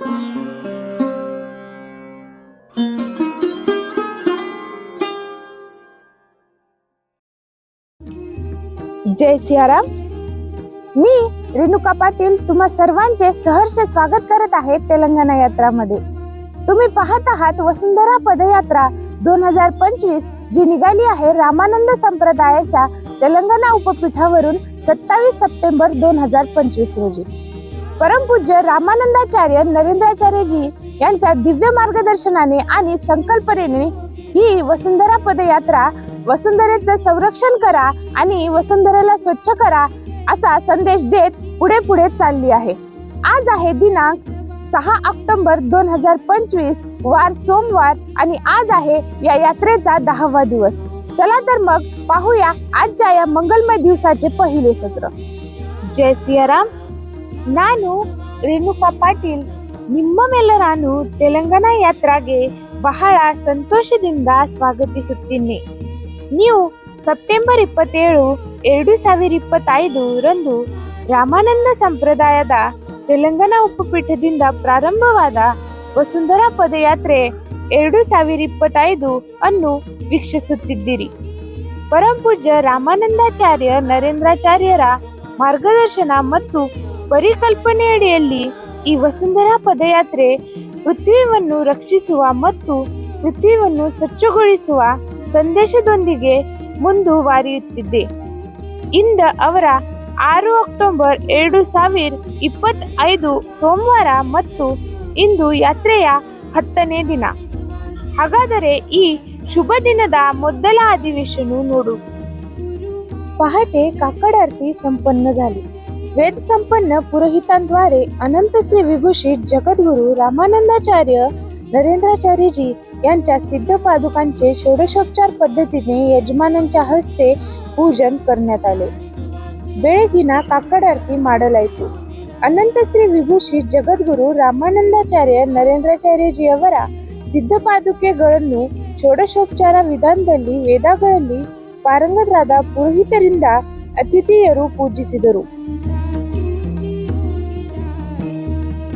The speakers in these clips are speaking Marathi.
जय सियाराम. मी रेणुका पाटील तुम्हा सर्वांचे सहर्ष स्वागत करत आहे तेलंगणा यात्रामध्ये. तुम्ही पाहत आहात वसुंधरा पदयात्रा दोन हजार पंचवीस जी निघाली आहे रामानंद संप्रदायाच्या तेलंगणा उपपीठावरून सत्तावीस सप्टेंबर दोन हजार पंचवीस रोजी. परमपूज्य रामानंदाचार्य नरेंद्राचार्यजी यांच्या दिव्य मार्गदर्शनाने आणि संकल्पनेने ही वसुंधरा पदयात्रा वसुंधरेचं संरक्षण करा आणि वसुंधरेला स्वच्छ करा असा संदेश देत पुढे पुढे चालली आहे. आज आहे दिनांक सहा ऑक्टोबर दोन हजार पंचवीस वार सोमवार आणि आज आहे या यात्रेचा दहावा दिवस. चला तर मग पाहूया आजच्या या मंगलमय दिवसाचे पहिले सत्र. जय सियाराम. ನಾನು ರೇಣುಕಾ ಪಾಟೀಲ್. ನಿಮ್ಮ ಮೆಲ್ಲರನ್ನು ತೆಲಂಗಾಣ ಯಾತ್ರಾಗೆ ಬಹಳ ಸಂತೋಷದಿಂದ ಸ್ವಾಗತಿಸುತ್ತೇನೆ. ನೀವು ಸೆಪ್ಟೆಂಬರ್ ಇಪ್ಪತ್ತೇಳು, ಎರಡು ಸಾವಿರ ಇಪ್ಪತ್ತೈದು ರಂದು ರಾಮಾನಂದ ಸಂಪ್ರದಾಯದ ತೆಲಂಗಾಣ ಉಪಪೀಠದಿಂದ ಪ್ರಾರಂಭವಾದ ವಸುಂಧರಾ ಪದಯಾತ್ರೆ ಎರಡು ಸಾವಿರ ಇಪ್ಪತ್ತೈದು ಅನ್ನು ವೀಕ್ಷಿಸುತ್ತಿದ್ದೀರಿ. ಪರಂಪೂಜ್ಯ ರಾಮಾನಂದಾಚಾರ್ಯ ನರೇಂದ್ರಾಚಾರ್ಯರ ಮಾರ್ಗದರ್ಶನ ಮತ್ತು ಪರಿಕಲ್ಪನೆ ಅಡಿಯಲ್ಲಿ ಈ ವಸುಂಧರಾ ಪದಯಾತ್ರೆ ಪೃಥ್ವಿಯನ್ನು ರಕ್ಷಿಸುವ ಮತ್ತು ಪೃಥ್ವಿಯನ್ನು ಸ್ವಚ್ಛಗೊಳಿಸುವ ಸಂದೇಶದೊಂದಿಗೆ ಮುಂದುವರಿಯುತ್ತಿದೆ. ಇಂದ ಅವರ ಆರು ಅಕ್ಟೋಬರ್ ಎರಡು ಸಾವಿರ ಇಪ್ಪತ್ತೈದು ಸೋಮವಾರ ಮತ್ತು ಇಂದು ಯಾತ್ರೆಯ ಹತ್ತನೇ ದಿನ. ಹಾಗಾದರೆ ಈ ಶುಭ ದಿನದ ಮೊದಲ ಅಧಿವೇಶನ ನೋಡು. ಪಹಟೆ ಕಾಕಡಾರ್ತಿ ಸಂಪನ್ನ ಜಾಲಿತು वेद संपन्न पुरोहितांद्वारे अनंत श्री विभूषित जगद्गुरु रामानंदाचार्य नरेंद्राचार्यजी यांच्या सिद्ध पादुकांचे षोडशोपचार पद्धतीने यजमानांच्या हस्ते पूजन करण्यात आले ಬೆಳಗಿನ ಕಾಕಡ ಆರತಿ ಮಾಡಲಾಯಿತು ಅನಂತ ಶ್ರೀ ವಿಭೂಷಿತ್ ಜಗದ್ಗುರು ರಾಮಾನಂದಾಚಾರ್ಯ ನರೇಂದ್ರಾಚಾರ್ಯಜಿಯವರ ಸಿದ್ಧ ಪಾದುಕೆಗಳನ್ನು ಷೋಡಶೋಪಚಾರ ವಿಧಾನದಲ್ಲಿ ವೇದಗಳಲ್ಲಿ ಪಾರಂಗತರಾದ ಪುರೋಹಿತರಿಂದ ಅತಿಥಿಯರು ಪೂಜಿಸಿದರು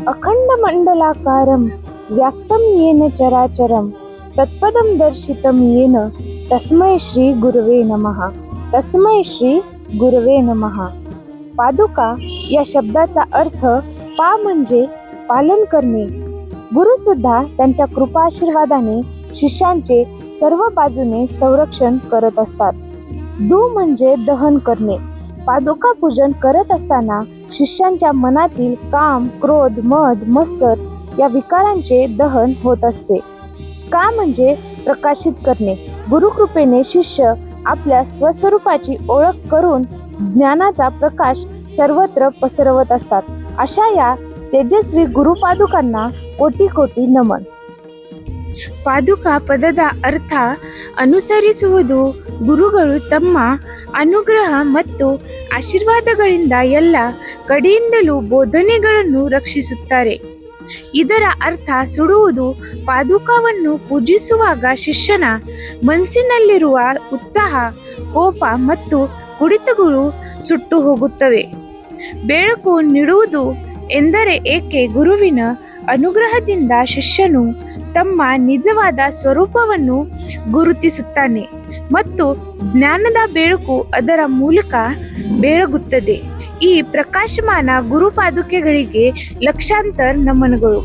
अखंड मंडलाकारम व्याप्तम येन चराचरम तत्पदम दर्शितम येन तस्मै श्री गुरवे नमहा तस्मै श्री गुरवे नमहा पादुका या शब्दाचा अर्थ पा म्हणजे पालन करणे. गुरु सुद्धा त्यांच्या कृपा आशीर्वादाने शिष्यांचे सर्व बाजूने संरक्षण करत असतात. दू म्हणजे दहन करणे. पादुका पूजन करत असताना शिष्यांच्या मनातील काम क्रोध मद मत्सर या विकारांचे दहन होत असते का म्हणजे प्रकाशित करणे गुरुकृपेने शिष्य आपल्या स्वस्वरूपाची ओळख करून ज्ञानाचा प्रकाश सर्वत्र पसरवत असतात अशा या तेजस्वी ಗುರುಪಾದುಕನ್ನ ಕೋಟಿ ಕೋಟಿ ನಮನ್ ಪಾದುಕ ಪದದ ಅರ್ಥ ಅನುಸರಿಸುವುದು ಗುರುಗಳು ತಮ್ಮ ಅನುಗ್ರಹ ಮತ್ತು ಆಶೀರ್ವಾದಗಳಿಂದ ಎಲ್ಲ ಕಡೆಯಿಂದಲೂ ಬೋಧನೆಗಳನ್ನು ರಕ್ಷಿಸುತ್ತಾರೆ. ಇದರ ಅರ್ಥ ಸುಡುವುದು ಪಾದುಕವನ್ನು ಪೂಜಿಸುವಾಗ ಶಿಷ್ಯನ ಮನಸ್ಸಿನಲ್ಲಿರುವ ಉತ್ಸಾಹ, ಕೋಪ ಮತ್ತು ಕುಡಿತಗಳು ಸುಟ್ಟು ಹೋಗುತ್ತವೆ. ಬೆಳಕು ನೀಡುವುದು ಎಂದರೆ ಏಕೆ ಗುರುವಿನ ಅನುಗ್ರಹದಿಂದ ಶಿಷ್ಯನು ತಮ್ಮ ನಿಜವಾದ ಸ್ವರೂಪವನ್ನು ಗುರುತಿಸುತ್ತಾನೆ ಮತ್ತು ಜ್ಞಾನದ ಬೆಳಕು ಅದರ ಮೂಲಕ ಬೆಳಗುತ್ತದೆ ಈ ಪ್ರಕಾಶಮಾನ ಗುರುಪಾದುಕೆಗಳಿಗೆ ಲಕ್ಷಾಂತರ ನಮನಗಳು.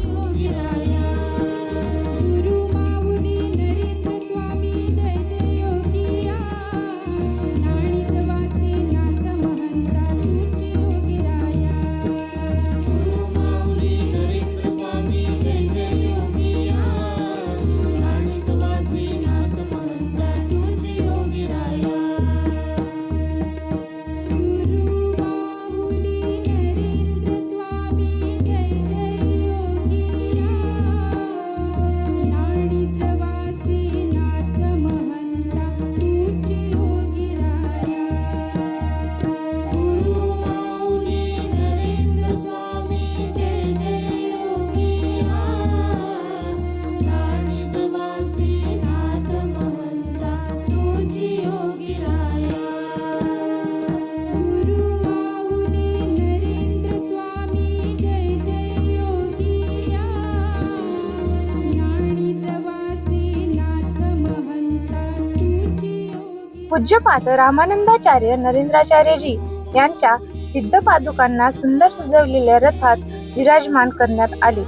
पूज्यपाद रामानंदाचार्य नरेंद्राचार्यजी यांच्या सिद्ध पादुकांना सुंदर सजवलेल्या रथात विराजमान करण्यात आले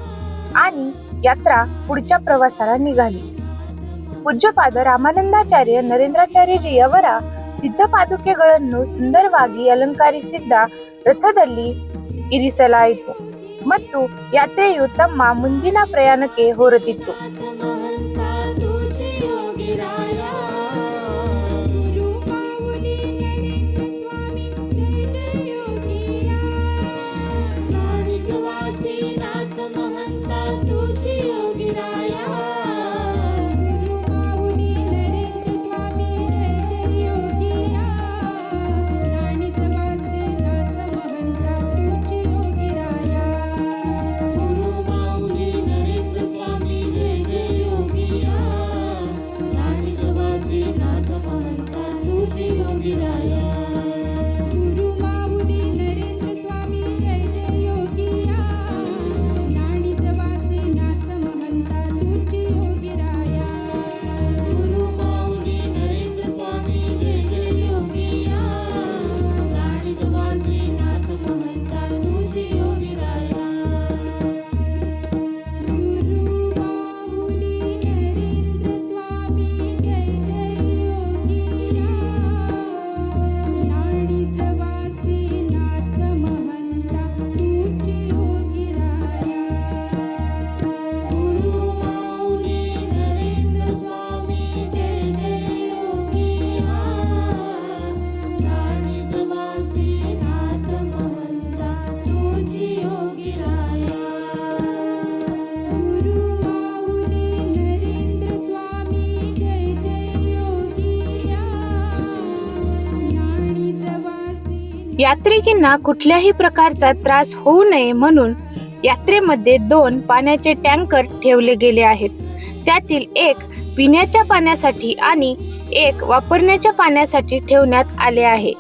आणि यात्रा पुढच्या प्रवासाला निघाली ಪೂಜ್ಯಪಾದ ರಾಮಾನಂದಾಚಾರ್ಯ ನರೇಂದ್ರಾಚಾರ್ಯಜಿಯವರ ಸಿದ್ಧ ಪಾದುಕೆಗಳನ್ನು ಸುಂದರವಾಗಿ ಅಲಂಕರಿಸಿದ್ದ ರಥದಲ್ಲಿ ಇರಿಸಲಾಯಿತು ಮತ್ತು ಯಾತ್ರೆಯು ತಮ್ಮ ಮುಂದಿನ ಪ್ರಯಾಣಕ್ಕೆ ಹೊರಟಿತ್ತು यात्रिकींना कुठल्याही प्रकारचा त्रास होऊ नये म्हणून यात्रेमध्ये दोन पाण्याचे टँकर ठेवले गेले आहेत. त्यातील एक पिण्याच्या पाण्यासाठी आणि एक वापरण्याच्या पाण्यासाठी ठेवण्यात आले आहे.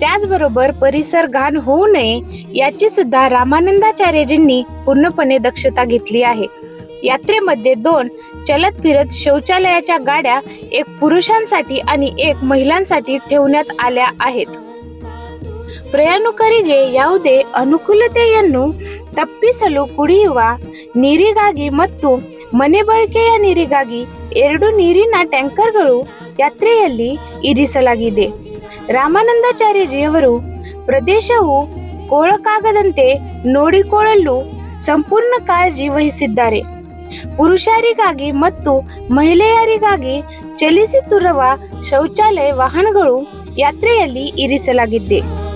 त्याचबरोबर परिसर घाण होऊ नये याची सुद्धा रामानंदाचार्यजींनी पूर्णपणे दक्षता घेतली आहे. यात्रेमध्ये दोन चलत फिरत शौचालयाच्या गाड्या एक पुरुषांसाठी आणि एक महिलांसाठी ठेवण्यात आल्या आहेत. ಪ್ರಯಾಣಿಕರಿಗೆ ಯಾವುದೇ ಅನುಕೂಲತೆಯನ್ನು ತಪ್ಪಿಸಲು ಕುಡಿಯುವ ನೀರಿಗಾಗಿ ಮತ್ತು ಮನೆ ಬಳಕೆಯ ನೀರಿಗಾಗಿ ಎರಡು ನೀರಿನ ಟ್ಯಾಂಕರ್ಗಳು ಯಾತ್ರೆಯಲ್ಲಿ ಇರಿಸಲಾಗಿದೆ. ರಾಮಾನಂದಾಚಾರ್ಯಜಿಯವರು ಪ್ರದೇಶವು ಕೋಳಕಾಗದಂತೆ ನೋಡಿಕೊಳ್ಳಲು ಸಂಪೂರ್ಣ ಕಾಳಜಿ ವಹಿಸಿದ್ದಾರೆ. ಪುರುಷರಿಗಾಗಿ ಮತ್ತು ಮಹಿಳೆಯರಿಗಾಗಿ ಚಲಿಸುತ್ತಿರುವ ಶೌಚಾಲಯ ವಾಹನಗಳು ಯಾತ್ರೆಯಲ್ಲಿ ಇರಿಸಲಾಗಿದೆ.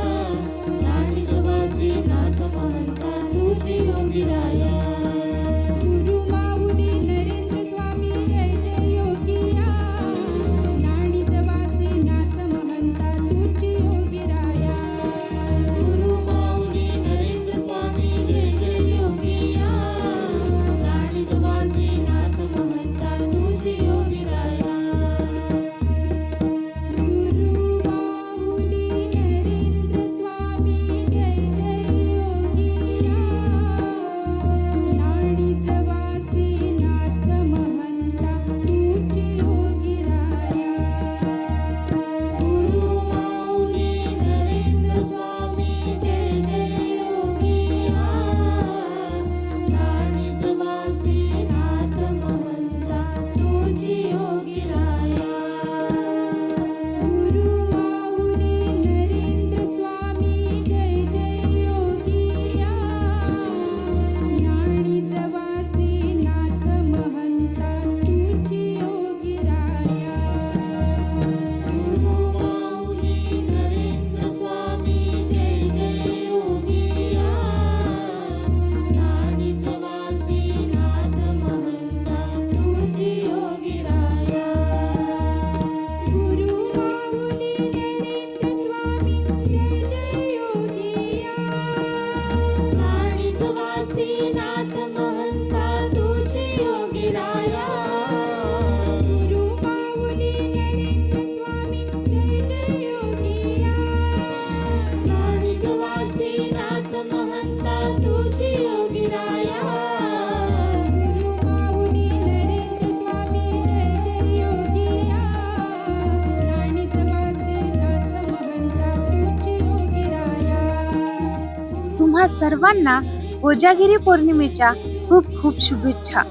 सर्वांना कोजागिरी पौर्णिमेच्या खूप खूप शुभेच्छा.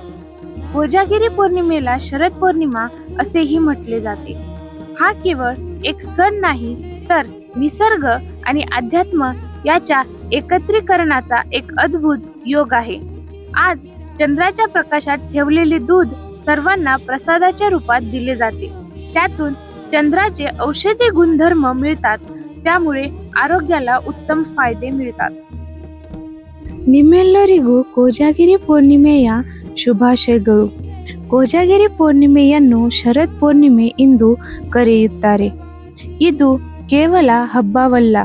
कोजागिरी पौर्णिमेला शरद पौर्णिमा असेही म्हटले जाते. हा केवळ एक सण नाही तर निसर्ग आणि अध्यात्म याच्या एकत्रीकरणाचा एक अद्भुत योग आहे. आज चंद्राच्या प्रकाशात ठेवलेले दूध सर्वांना प्रसादाच्या रूपात दिले जाते. त्यातून चंद्राचे औषधी गुणधर्म मिळतात त्यामुळे आरोग्याला उत्तम फायदे मिळतात. ನಿಮ್ಮೆಲ್ಲರಿಗೂ ಕೋಜಾಗಿರಿ ಪೂರ್ಣಿಮೆಯ ಶುಭಾಶಯಗಳು. ಕೋಜಾಗಿರಿ ಪೂರ್ಣಿಮೆಯನ್ನು ಶರತ್ ಪೂರ್ಣಿಮೆ ಎಂದು ಕರೆಯುತ್ತಾರೆ. ಇದು ಕೇವಲ ಹಬ್ಬವಲ್ಲ,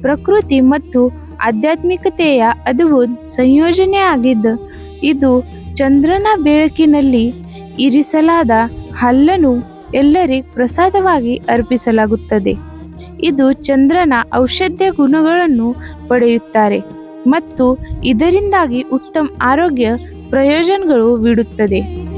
ಪ್ರಕೃತಿ ಮತ್ತು ಆಧ್ಯಾತ್ಮಿಕತೆಯ ಅದ್ಭುತ ಸಂಯೋಜನೆಯಾಗಿದ್ದು ಇದು ಚಂದ್ರನ ಬೆಳಕಿನಲ್ಲಿ ಇರಿಸಲಾದ ಹಲ್ಲನ್ನು ಎಲ್ಲರಿಗೂ ಪ್ರಸಾದವಾಗಿ ಅರ್ಪಿಸಲಾಗುತ್ತದೆ. ಇದು ಚಂದ್ರನ ಔಷಧ್ಯ ಗುಣಗಳನ್ನು ಪಡೆಯುತ್ತಾರೆ. ಮತ್ತು ಇದರಿಂದಾಗಿ ಉತ್ತಮ ಆರೋಗ್ಯ ಪ್ರಯೋಜನಗಳು ಬಿಡುತ್ತದೆ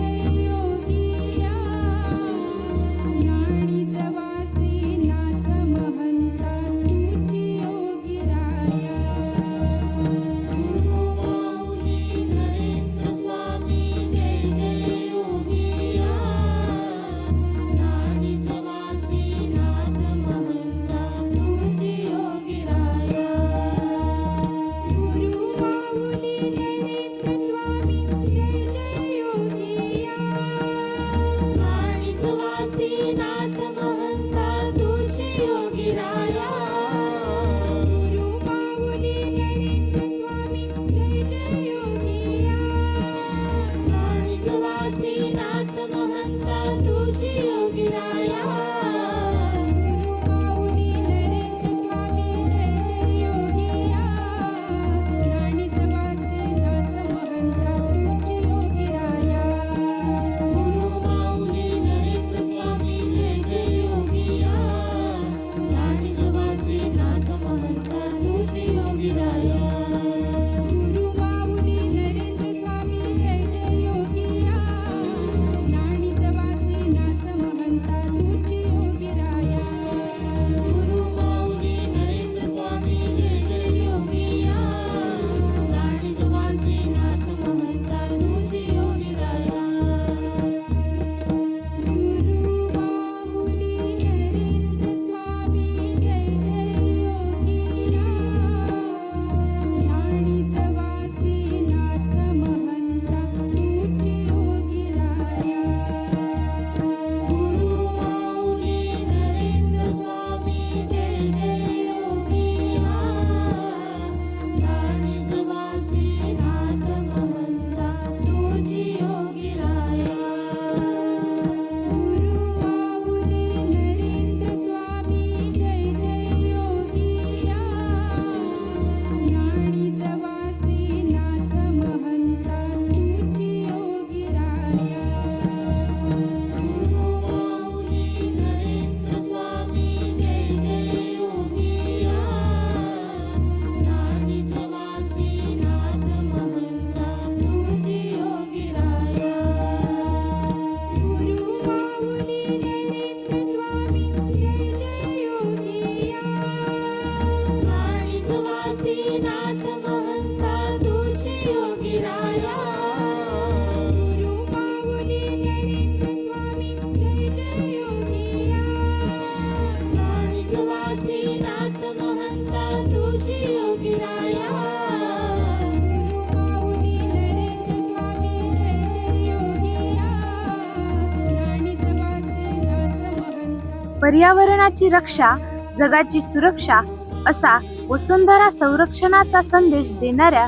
पर्यावरणाची रक्षा जगाची सुरक्षा असा वसुंधरा संरक्षणाचा संदेश देणाऱ्या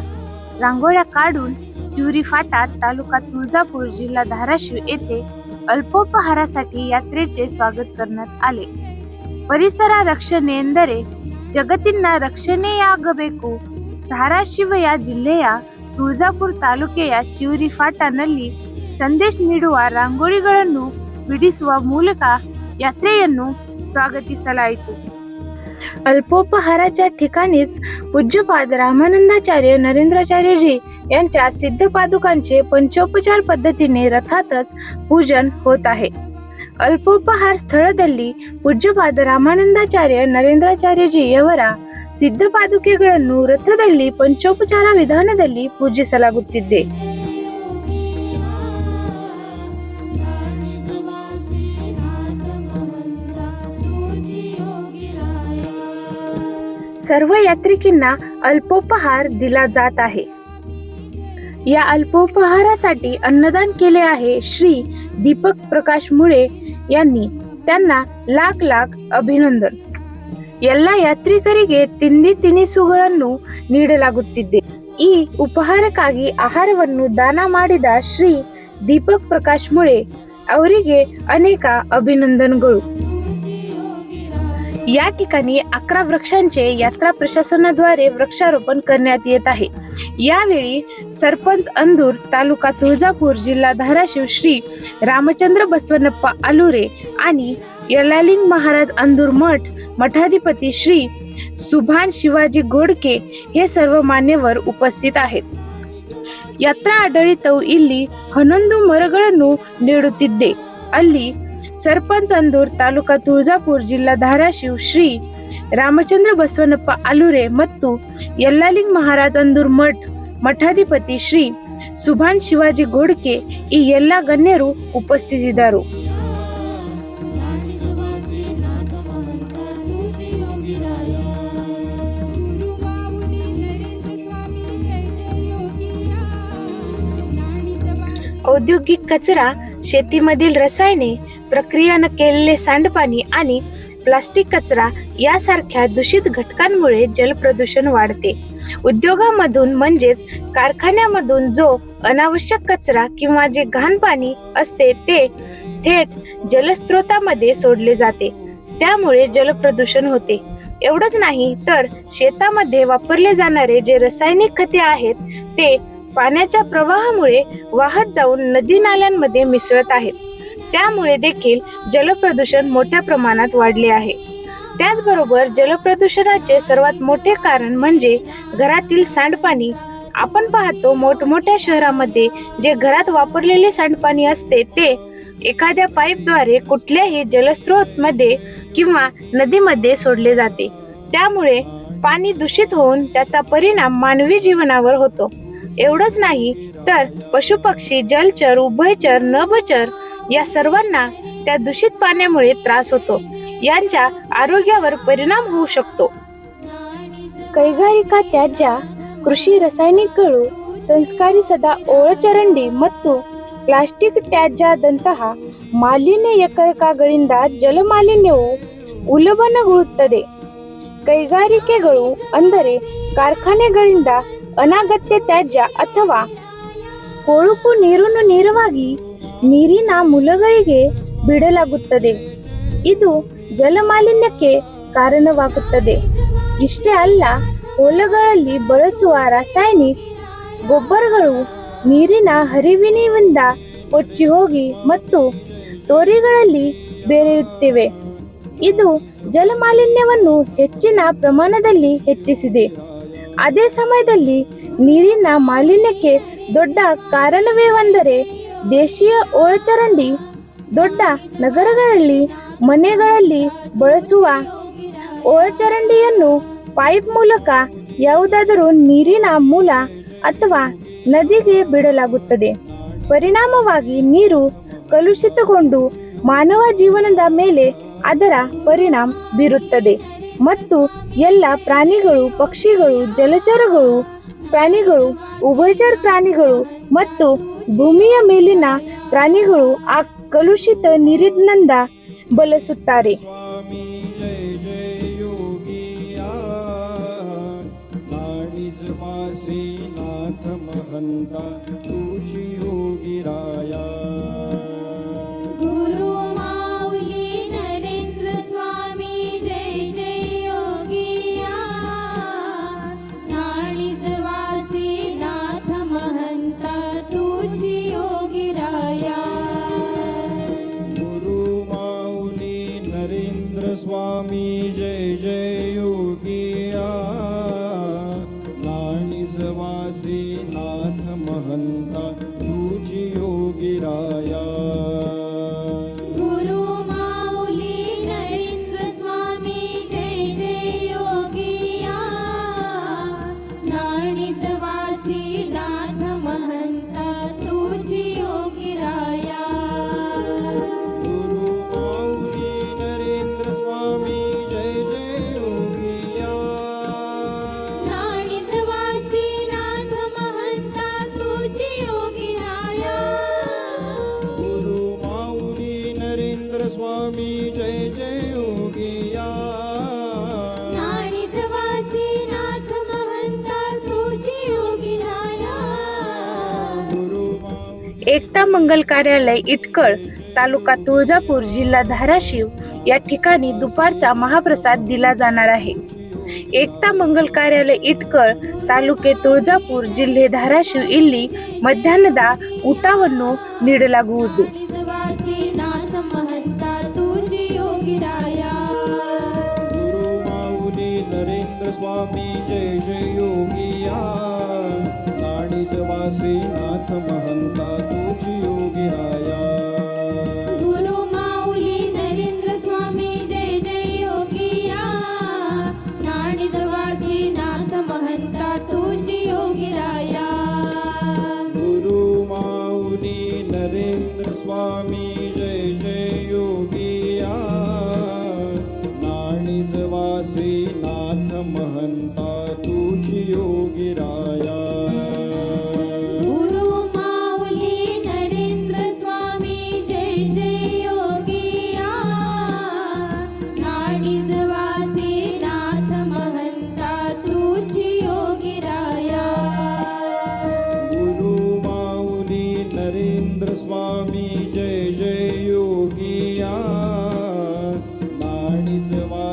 रांगोळ्या काढून चिवरी फाटा तालुका तुळजापूर जिल्हा धाराशिव येथे अल्पोपहारासाठी यात्रेचे स्वागत करण्यात आले. परिसरा रक्षणेंदरे जगतींना रक्षणे या गबेकू धाराशिव या जिल्ह्या चिवरी फाटा नल्ली संदेश निडुवा रांगोळी गळणू ಬಿಡಿಸುವ मूलका ಯಾತ್ರೆಯನ್ನು ಸ್ವಾಗತಿಸಲಾಯಿತು अल्पोपहाराच्या ठिकाणीच पूज्यपाद रामानंदाचार्य नरेंद्राचार्यजी यांच्या सिद्ध पादुकांचे पंचोपचार पद्धतीने रथातच पूजन होत आहे ಅಲ್ಪೋಪಹಾರ ಸ್ಥಳದಲ್ಲಿ ಪೂಜ್ಯಪಾದ ರಾಮಾನಂದಾಚಾರ್ಯ ನರೇಂದ್ರಾಚಾರ್ಯಜಿ ಅವರ ಸಿದ್ಧ ಪಾದುಕೆಗಳನ್ನು ರಥದಲ್ಲಿ ಪಂಚೋಪಚಾರ ವಿಧಾನದಲ್ಲಿ ಪೂಜಿಸಲಾಗುತ್ತಿದೆ सर्व यात्रिकींना अल्पोपहार दिला जात आहे या अल्पोपहारासाठी अन्नदान केले आहे श्री दीपक प्रकाश मुळे यांनी त्यांना लाख लाख अभिनंदन ಎಲ್ಲ ಯಾತ್ರಿಕರಿಗೆ ತಿಂಡಿ ತಿನಿಸುಗಳನ್ನು ನೀಡಲಾಗುತ್ತಿದೆ ಈ ಉಪಹಾರಕ್ಕಾಗಿ ಆಹಾರವನ್ನು ದಾನ ಮಾಡಿದ ಶ್ರೀ ದೀಪಕ್ ಪ್ರಕಾಶ್ ಮುಳೆ ಅವರಿಗೆ ಅನೇಕ ಅಭಿನಂದನೆಗಳು या ठिकाणी अकरा वृक्षांचे यात्रा प्रशासनाद्वारे वृक्षारोपण करण्यात येत आहे यावेळी सरपंच अंधूर तालुका तुळजापूर जिल्हा धाराशिव श्री रामचंद्र बसवनप्पा आलुरे आणि यलालिंग महाराज अंधूर मठ मठाधिपती श्री सुभान शिवाजी गोडके हे सर्व मान्यवर उपस्थित आहेत ಯಾತ್ರಾ ಆಡಳಿತವು ಇಲ್ಲಿ ಹನ್ನೊಂದು ಮರಗಳನ್ನು ನೀಡುತ್ತಿದ್ದೆ ಅಲ್ಲಿ ಸರ್ಪಂಚ್ ಅಂದೂರ್ ತಾಲೂಕಾ ತುಳಜಾಪುರ ಜಿಲ್ಲಾ ಧಾರಾಶಿವ್ ಶ್ರೀ ರಾಮಚಂದ್ರ ಬಸವನಪ್ಪ ಅಲುರೆ ಮತ್ತು ಯಲ್ಲಾಲಿಂಗ್ ಮಹಾರಾಜ್ ಅಂದೂರ್ ಮಠ್ ಮಠಾಧಿಪತಿ ಶ್ರೀ ಸುಭಾನ್ ಶಿವಾಜಿ ಗೋಡ್ಕೆ ಈ ಎಲ್ಲ ಗಣ್ಯರು ಉಪಸ್ಥಿತಿದ್ದರು औद्योगिक कचरा शेतीमधील रसायने प्रक्रिया न केलेले सांडपाणी आणि प्लास्टिक कचरा यासारख्या दूषित घटकांमुळे जलप्रदूषण वाढते. उद्योगामधून म्हणजेच कारखान्यामधून जो अनावश्यक कचरा किंवा जे घाण पाणी असते ते थेट जलस्रोतामध्ये सोडले जाते. त्यामुळे जलप्रदूषण होते. एवढंच नाही तर शेतामध्ये वापरले जाणारे जे रासायनिक खते आहेत ते पाण्याच्या प्रवाहामुळे वाहत जाऊन नदी नाल्यांमध्ये मिसळत आहेत. त्यामुळे देखील जलप्रदूषण मोठ्या प्रमाणात वाढले आहे. त्याचबरोबर जलप्रदूषणाचे सर्वात मोठे कारण म्हणजे घरातील सांडपाणी. आपण पाहतो मोठमोठ्या शहरामध्ये जे घरात वापरलेले सांडपाणी असते ते एखाद्या पाईपद्वारे कुठल्याही जलस्रोतमध्ये किंवा नदीमध्ये सोडले जाते. त्यामुळे पाणी दूषित होऊन त्याचा परिणाम मानवी जीवनावर होतो. एवढंच नाही तर पशुपक्षी जलचर उभयचर नभचर या सर्वांना त्या दूषित पाण्यामुळे त्रास होतो यांच्या आरोग्यावर परिणाम होऊ शकतो ಕೈಗಾರಿಕಾ ತ್ಯಾಜ್ಯ ಕೃಷಿ ರಾಸಾಯನಿಕಗಳು ಸಂಸ್ಕರಿಸದ ಒಳಚರಂಡಿ ಮತ್ತು ಪ್ಲಾಸ್ಟಿಕ್ ತ್ಯಾಜ್ಯದಂತಹ ಮಾಲಿನ್ಯಕಾರಕಗಳಿಂದ ಜಲಮಾಲಿನ್ಯವು ಉಲ್ಬಣಗೊಳ್ಳುತ್ತದೆ ಕೈಗಾರಿಕೆಗಳು ಅಂದರೆ ಕಾರ್ಖಾನೆಗಳಿಂದ ಅನಗತ್ಯ ತ್ಯಾಜ್ಯ ಅಥವಾ ಕೊಳುಕು ನೀರನ್ನು ನೇರವಾಗಿ ನೀರಿನ ಮೂಲಗಳಿಗೆ ಬಿಡಲಾಗುತ್ತದೆ. ಇದು ಜಲಮಾಲಿನ್ಯಕ್ಕೆ ಕಾರಣವಾಗುತ್ತದೆ. ಇಷ್ಟೇ ಅಲ್ಲ, ಹೊಲಗಳಲ್ಲಿ ಬಳಸುವ ರಾಸಾಯನಿಕ ಗೊಬ್ಬರಗಳು ನೀರಿನ ಹರಿವಿನಿಂದ ಕೊಚ್ಚಿ ಹೋಗಿ ಮತ್ತು ತೋರಿಗಳಲ್ಲಿ ಬೆರೆಯುತ್ತಿವೆ. ಇದು ಜಲಮಾಲಿನ್ಯವನ್ನು ಹೆಚ್ಚಿನ ಪ್ರಮಾಣದಲ್ಲಿ ಹೆಚ್ಚಿಸಿದೆ. ಅದೇ ಸಮಯದಲ್ಲಿ ನೀರಿನ ಮಾಲಿನ್ಯಕ್ಕೆ ದೊಡ್ಡ ಕಾರಣವೇ ಒಂದರೆ ದೇಶೀಯ ಒಳಚರಂಡಿ ದೊಡ್ಡ ನಗರಗಳಲ್ಲಿ, ಮನೆಗಳಲ್ಲಿ ಬಳಸುವ ಒಳಚರಂಡಿಯನ್ನು ಪೈಪ್ ಮೂಲಕ ಯಾವುದಾದರೂ ನೀರಿನ ಮೂಲ ಅಥವಾ ನದಿಗೆ ಬಿಡಲಾಗುತ್ತದೆ. ಪರಿಣಾಮವಾಗಿ ನೀರು ಕಲುಷಿತಗೊಂಡು ಮಾನವ ಜೀವನದ ಮೇಲೆ ಅದರ ಪರಿಣಾಮ ಬೀರುತ್ತದೆ ಮತ್ತು ಎಲ್ಲ ಪ್ರಾಣಿಗಳು, ಪಕ್ಷಿಗಳು, ಜಲಚರಗಳು, ಪ್ರಾಣಿಗಳು, ಉಭಯಚರ ಪ್ರಾಣಿಗಳು ಮತ್ತು ಭೂಮಿಯ ಮೇಲಿನ ಪ್ರಾಣಿಗಳು ಆ ಕಲುಷಿತ ನೀರಿನಿಂದ ಬಳಸುತ್ತಾರೆ स्वामी जय जय योगिया नाणीज वासी नाथ महंता एकता मंगल कार्यालय इटकळ तालुका तुळजापूर जिल्हा धाराशिव या ठिकाणी दुपारचा महाप्रसाद दिला जाणार आहे. एकता मंगल कार्यालय इटकळ तालुके तुळजापूर जिल्हे धाराशिव इल्ली मध्यान्हदा उटावन्नो नीडलागू उदे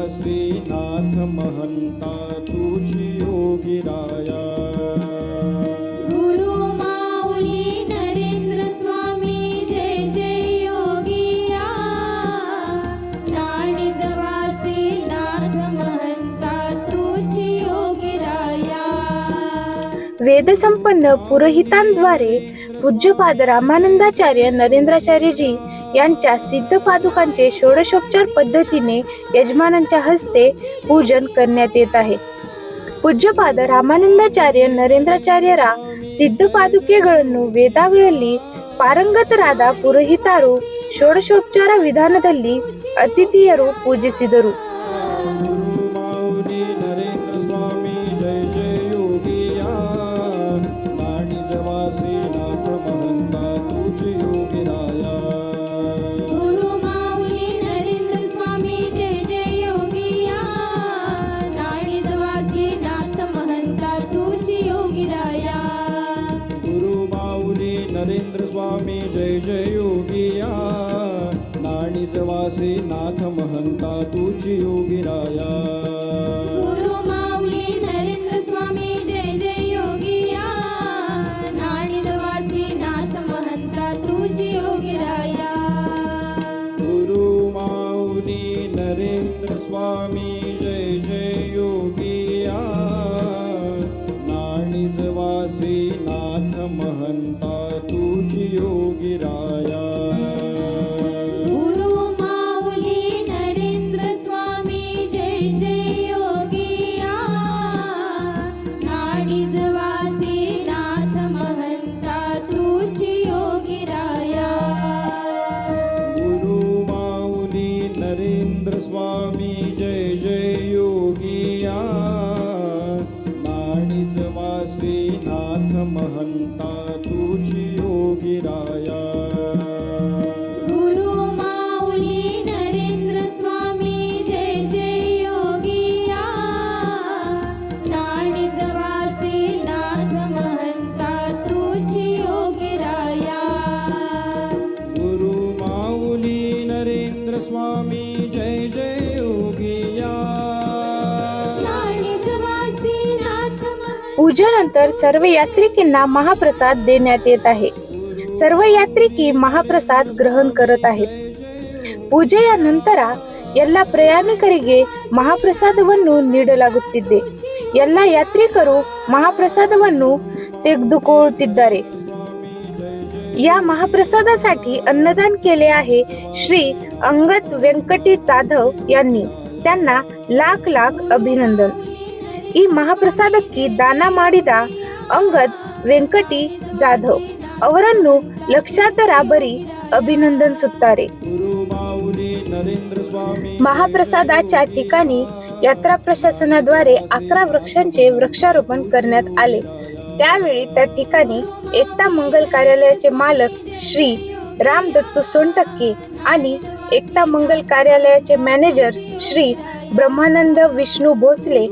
वासी नाथ महंता तुझी योगी राया। गुरु माऊली नरेंद्र स्वामी जय जय योगिया वासी नाथ महंता तुझी योगी राया। वेदसंपन्न पुरोहितांद्वारे पूज्यपाद रामानंदाचार्य नरेंद्राचार्यजी यांच्या सिद्ध पादुकांचे षोडशोपचार पद्धतीने यजमानांच्या हस्ते पूजन करण्यात येत आहे ಪೂಜ್ಯಪಾದ ರಾಮಾನಂದಾಚಾರ್ಯ ನರೇಂದ್ರಾಚಾರ್ಯರ ಸಿದ್ಧ ಪಾದುಕೆಗಳನ್ನು ವೇದಾಗಳಲ್ಲಿ ಪಾರಂಗತರಾದ ಪುರೋಹಿತರು ಷೋಡಶೋಪಚಾರ ವಿಧಾನದಲ್ಲಿ ಅತಿಥಿಯರು ಪೂಜಿಸಿದರು पूजेनंतर सर्व यात्रिकींना महाप्रसाद देण्यात येत आहे सर्व यात्रिकी महाप्रसाद ಗ್ರಹಣ करत आहेत ಪೂಜೆಯ ನಂತರ ಎಲ್ಲ ಪ್ರಯಾಣಿಕರಿಗೆ ಮಹಾಪ್ರಸಾದವನ್ನು ನೀಡಲಾಗುತ್ತಿದೆ ಎಲ್ಲ ಯಾತ್ರಿಕರು ಮಹಾಪ್ರಸಾದವನ್ನು ತೆಗೆದುಕೊಳ್ಳುತ್ತಿದ್ದಾರೆ या महाप्रसादासाठी अन्नदान केले आहे श्री अंगद व्यंकटी जाधव यांनी त्यांना लाख लाख ಅಭಿನಂದನ್ ಈ ಮಹಾಪ್ರಸಾದಕ್ಕೆ ದಾನ ಮಾಡಿದ ಅಂಗದ್ ವೆಂಕಟಿ ಜಾಧವ್ ಅವರನ್ನು ಲಕ್ಷಾಂತರ ಬರಿ ಅಭಿನಂದನಿಸುತ್ತಾರೆ गुरु माऊली नरेंद्र स्वामी महाप्रसादाच्या ठिकाणी यात्रा प्रशासनाद्वारे अकरा वृक्षांचे वृक्षारोपण करण्यात आले त्यावेळी त्या ठिकाणी एकता मंगल कार्यालयाचे मालक श्री राम दत्तू सोनटक्के आणि एकता मंगल कार्यालयाचे मॅनेजर श्री ब्रह्मानंद विष्णू भोसले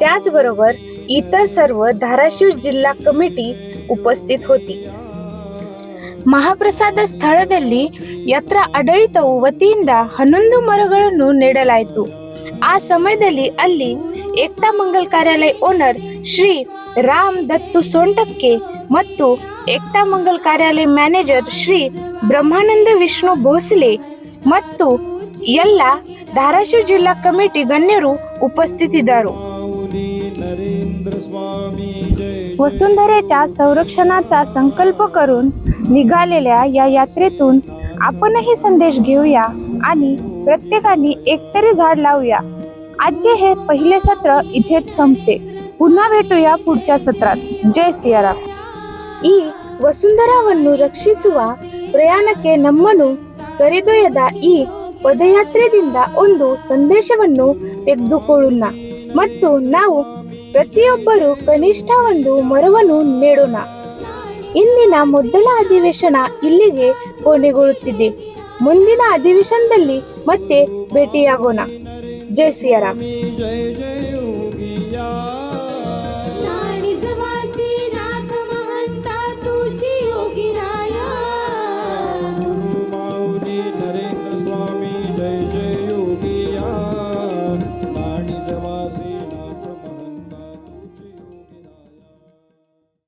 त्याचबरोबर इतर सर्व धाराशिव जिल्हा कमिटी उपस्थित होती ಮಹಾಪ್ರಸಾದ ಸ್ಥಳದಲ್ಲಿ ಯತ್ರ ಆಡಳಿತವು ವತಿಯಿಂದ ಹನ್ನೊಂದು ಮರಗಳನ್ನು ನೆಡಲಾಯಿತು ಆ ಸಮಯದಲ್ಲಿ ಅಲ್ಲಿ ಏಕ್ತಾ ಮಂಗಲ್ ಕಾರ್ಯಾಲಯ ಓನರ್ ಶ್ರೀ ರಾಮ್ ದತ್ತು ಸೋಂಟಕ್ಕೆ ಮತ್ತು ಏಕ್ತಾ ಮಂಗಲ್ ಕಾರ್ಯಾಲಯ ಮ್ಯಾನೇಜರ್ ಶ್ರೀ ಬ್ರಹ್ಮಾನಂದ ವಿಷ್ಣು ಭೋಸಲೆ ಮತ್ತು ಎಲ್ಲ ಧಾರಾಶಿವ ಜಿಲ್ಲಾ ಕಮಿಟಿ ಗಣ್ಯರು ಉಪಸ್ಥಿತಿದ್ದರು वसुंधरेच्या संरक्षणाचा संकल्प करून निघालेल्या या यात्रेतून आपणही संदेश घेऊया आणि प्रत्येकाने एकतरी झाड लावूया आजचे हे पहिले सत्र इथेच संपते पुन्हा भेटूया पुढच्या सत्रात जय सियाराम ಈ ವಸುಂಧರಾವನ್ನು ರಕ್ಷಿಸುವ ಪ್ರಯಾಣಕ್ಕೆ ನಮ್ಮನ್ನು ಕರೆದೊಯ್ಯದ ಈ ಪದಯಾತ್ರೆದಿಂದ ಒಂದು ಸಂದೇಶವನ್ನು ತೆಗೆದುಕೊಳ್ಳೋಣ ಮತ್ತು ನಾವು ಪ್ರತಿಯೊಬ್ಬರು ಕನಿಷ್ಠ ಒಂದು ಮರವನ್ನು ನೆಡೋಣ. ಇಂದಿನ ಮೊದಲ ಅಧಿವೇಶನ ಇಲ್ಲಿಗೆ ಕೊನೆಗೊಳ್ಳುತ್ತಿದೆ. ಮುಂದಿನ ಅಧಿವೇಶನದಲ್ಲಿ ಮತ್ತೆ ಭೇಟಿಯಾಗೋಣ. ಜೈ ಸಿಯಾರಾಮ್